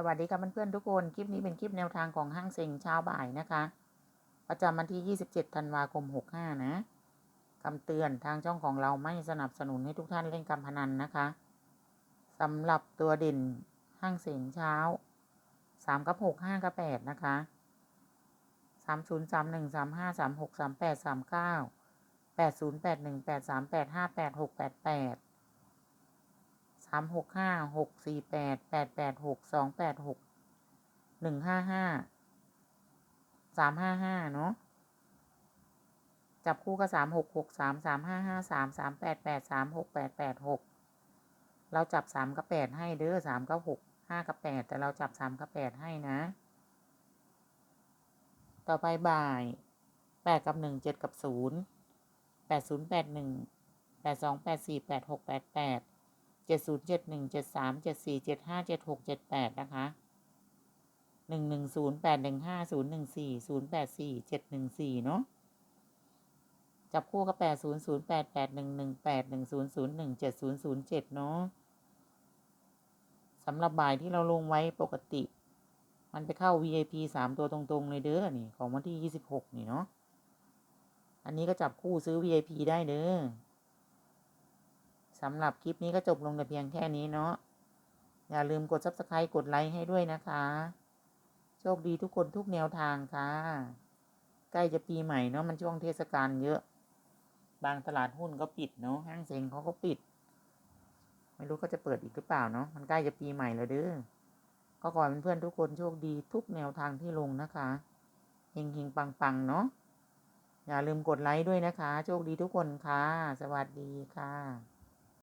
สวัสดีค่ะเพื่อนๆทุกคน คลิปนี้เป็นคลิปแนวทางของห้างเซ็งเช้าบ่ายนะคะ ประจำวันที่ 27 ธันวาคม 65 นะคำเตือนทางช่องของเราไม่สนับสนุนให้ทุกท่านเล่นการพนันนะคะสำหรับตัวเด่นห้างเซ็งเช้า 3 กับ 6 5 กับ 8 นะคะ 3 0 3 1 3 5 3 6 3 8 3 9 8 0 8 1 8 3 8 5 8 6 8 8 สามหกห้าหกสี่แปดแปดแปดหกสองแปดหกหนึ่งห้าห้าสามห้าห้าเนาะจับคู่ก็สามหกหกสามสามห้าห้าสามสามแปดแปดสามหกแปดแปดหกเราจับสามกับแปดให้เด้อสามกับหกห้ากับแปดแต่เราจับสามกับแปดให้นะ ต่อไปบ่ายแปดกับหนึ่งเจ็ดกับศูนย์แปดศูนย์แปดหนึ่งแปดสองแปดสี่แปดหกแปดแปด เจ็ดศูนย์เจ็ดหนึ่งเจ็ดสามเจ็ดสี่เจ็ดห้าเจ็ดหกเจ็ดแปดนะคะหนึ่งหนึ่งศูนย์แปดหนึ่งห้าศูนย์หนึ่งสี่ศูนย์แปดสี่เจ็ดหนึ่งสี่เนาะจับคู่กับแปดศูนย์ศูนย์แปดแปดหนึ่งหนึ่งแปดหนึ่งศูนย์ศูนย์หนึ่งเจ็ดศูนย์ศูนย์เจ็ดเนาะสำหรับบ่ายที่เราลงไว้ปกติ มันไปเข้า VIP สามตัวตรงๆเลยเด้อนี่ ของวันที่ยี่สิบหกนี่เนาะอันนี้ก็จับคู่ซื้อ VIP ได้เด้อ สำหรับคลิปนี้ก็จบลงแต่เพียงแค่นี้เนาะอย่าลืมกด subscribe กดไลค์ให้ด้วยนะคะ โชคดีทุกคนทุกแนวทางค่ะ ใกล้จะปีใหม่เนาะมันช่วงเทศกาลเยอะ บางตลาดหุ้นก็ปิดเนาะห้างเซ็งเขาก็ปิด ไม่รู้ก็จะเปิดอีกหรือเปล่าเนาะมันใกล้จะปีใหม่แล้วเด้อก็ขอให้เพื่อนๆทุกคนโชคดีทุกแนวทางที่ลงนะคะเฮงเฮงปังปังเนาะอย่าลืมกดไลค์ด้วยนะคะ โชคดีทุกคนค่ะ สวัสดีค่ะ